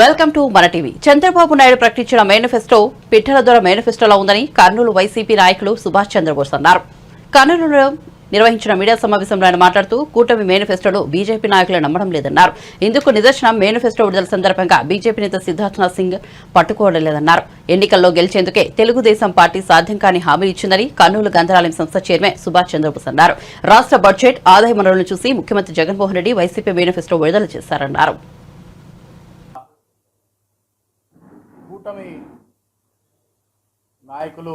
Welcome to మన TV. Chandrababu Naidu ప్రకటించిన manifesto పిట్టల ద్వారా మేనిఫెస్టోలో ఉందని కర్నూలు వైసీపీ నాయకులు సుభాష్ చంద్రబోస్ అన్నారు. కర్నూలులో నిర్వహించిన మీడియా సమావేశంలో ఆయన మాట్లాడుతూ కూటమి మేనిఫెస్టోను బీజేపీ నాయకులు నమ్మడం లేదన్నారు. ఇందుకు నిదర్శనం మేనిఫెస్టో విడుదల సందర్భంగా బీజేపీ నేత సిద్ధార్థనాథ్ సింగ్ పట్టుకోవడం లేదన్నారు. ఎన్నికల్లో గెలిచేందుకే తెలుగుదేశం పార్టీ సాధ్యం కాని హామీ ఇచ్చిందని కర్నూలు గంధరాలయం సంస్థ చైర్మన్ సుభాష్ చంద్రబోస్ అన్నారు. రాష్ట్ర బడ్జెట్ ఆదాయ వనరులను చూసి ముఖ్యమంత్రి జగన్మోహన్ రెడ్డి వైసీపీ మేనిఫెస్టో విడుదల చేశారన్నారు. కూటమి నాయకులు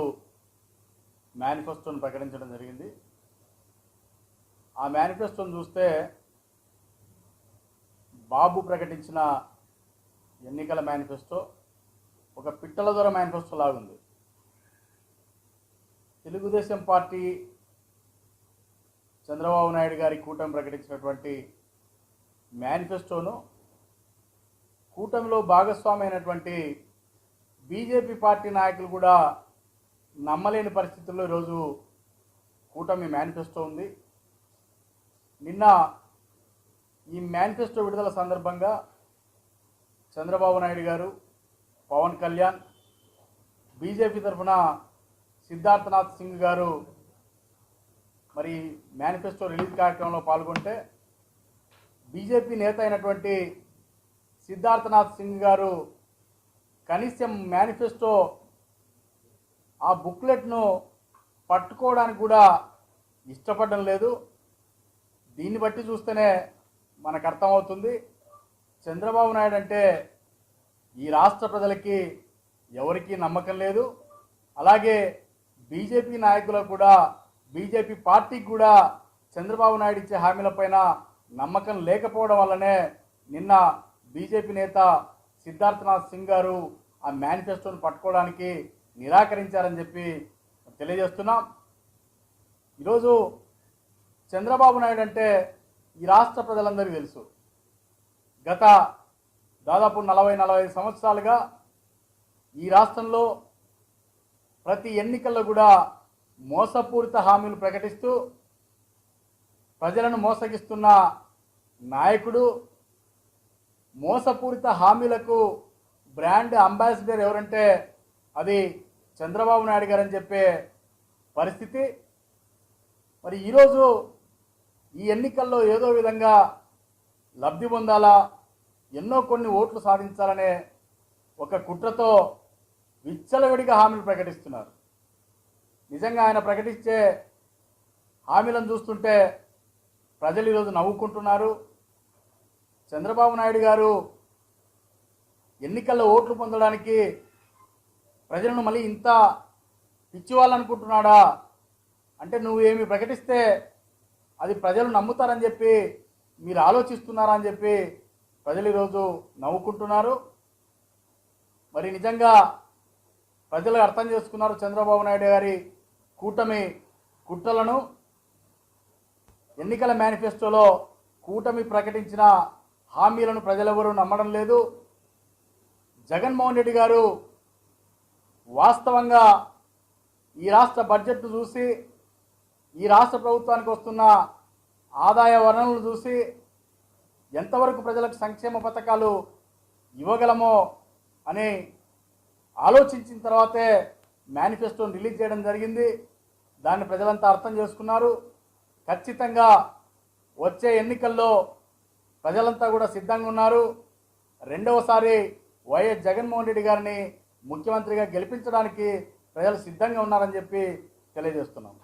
మేనిఫెస్టోను ప్రకటించడం జరిగింది. ఆ మేనిఫెస్టోను చూస్తే బాబు ప్రకటించిన ఎన్నికల మేనిఫెస్టో ఒక పిట్టల దొర మేనిఫెస్టో లాగుంది. తెలుగుదేశం పార్టీ చంద్రబాబు నాయుడు గారి కూటమి ప్రకటించినటువంటి మేనిఫెస్టోను కూటమిలో భాగస్వామి అయినటువంటి బీజేపీ పార్టీ నాయకులు కూడా నమ్మలేని పరిస్థితుల్లో ఈరోజు కూటమి మేనిఫెస్టో ఉంది. నిన్న ఈ మేనిఫెస్టో విడుదల సందర్భంగా చంద్రబాబు నాయుడు గారు పవన్ కళ్యాణ్ బీజేపీ తరఫున సిద్ధార్థనాథ్ సింగ్ గారు మరి మేనిఫెస్టో రిలీజ్ కార్యక్రమంలో పాల్గొంటే బీజేపీ నేత అయినటువంటి సిద్ధార్థనాథ్ సింగ్ గారు కనీసం మేనిఫెస్టో ఆ బుక్లెట్ను పట్టుకోవడానికి కూడా ఇష్టపడడం లేదు. దీన్ని బట్టి చూస్తేనే మనకు అర్థమవుతుంది. చంద్రబాబు నాయుడు అంటే ఈ రాష్ట్ర ప్రజలకి ఎవరికీ నమ్మకం లేదు. అలాగే బీజేపీ నాయకులకు కూడా బీజేపీ పార్టీకి కూడా చంద్రబాబు నాయుడు ఇచ్చే హామీలపైన నమ్మకం లేకపోవడం వల్లనే నిన్న బీజేపీ నేత సిద్ధార్థనాథ్ సింగ్ గారు ఆ మేనిఫెస్టోను పట్టుకోవడానికి నిరాకరించారని చెప్పి తెలియజేస్తున్నాం. ఈరోజు చంద్రబాబు నాయుడు అంటే ఈ రాష్ట్ర ప్రజలందరికీ తెలుసు. గత దాదాపు నలభై నలభై ఐదు సంవత్సరాలుగా ఈ రాష్ట్రంలో ప్రతి ఎన్నికల్లో కూడా మోసపూరిత హామీలు ప్రకటిస్తూ ప్రజలను మోసగిస్తున్న నాయకుడు మోసపూరిత హామీలకు బ్రాండ్ అంబాసిడర్ ఎవరంటే అది చంద్రబాబు నాయుడు గారు అని చెప్పే పరిస్థితి. మరి ఈరోజు ఈ ఎన్నికల్లో ఏదో విధంగా లబ్ధి పొందాలా? ఎన్నో కొన్ని ఓట్లు సాధించాలనే ఒక కుట్రతో విచ్చలవిడిగా హామీలు ప్రకటిస్తున్నారు. నిజంగా ఆయన ప్రకటించే హామీలను చూస్తుంటే ప్రజలు ఈరోజు నవ్వుకుంటున్నారు. చంద్రబాబు నాయుడు గారు ఎన్నికల్లో ఓట్లు పొందడానికి ప్రజలను మళ్ళీ ఇంత పిచ్చివాళ్ళనుకుంటున్నాడా? అంటే నువ్వు ఏమి ప్రకటిస్తే అది ప్రజలు నమ్ముతారని చెప్పి మీరు ఆలోచిస్తున్నారా అని చెప్పి ప్రజలు ఈరోజు నవ్వుకుంటున్నారు. మరి నిజంగా ప్రజలు అర్థం చేసుకున్నారు చంద్రబాబు నాయుడు గారి కూటమి కుట్రలను. ఎన్నికల మేనిఫెస్టోలో కూటమి ప్రకటించిన హామీలను ప్రజలెవరూ నమ్మడం లేదు. జగన్మోహన్ రెడ్డి గారు వాస్తవంగా ఈ రాష్ట్ర బడ్జెట్ను చూసి ఈ రాష్ట్ర ప్రభుత్వానికి వస్తున్న ఆదాయ వనరులను చూసి ఎంతవరకు ప్రజలకు సంక్షేమ పథకాలు ఇవ్వగలమో అని ఆలోచించిన తర్వాతే మేనిఫెస్టోను రిలీజ్ చేయడం జరిగింది. దాన్ని ప్రజలంతా అర్థం చేసుకున్నారు. ఖచ్చితంగా వచ్చే ఎన్నికల్లో ప్రజలంతా కూడా సిద్ధంగా ఉన్నారు. రెండవసారి వైఎస్ జగన్మోహన్ రెడ్డి గారిని ముఖ్యమంత్రిగా గెలిపించడానికి ప్రజలు సిద్ధంగా ఉన్నారని చెప్పి తెలియజేస్తున్నాం.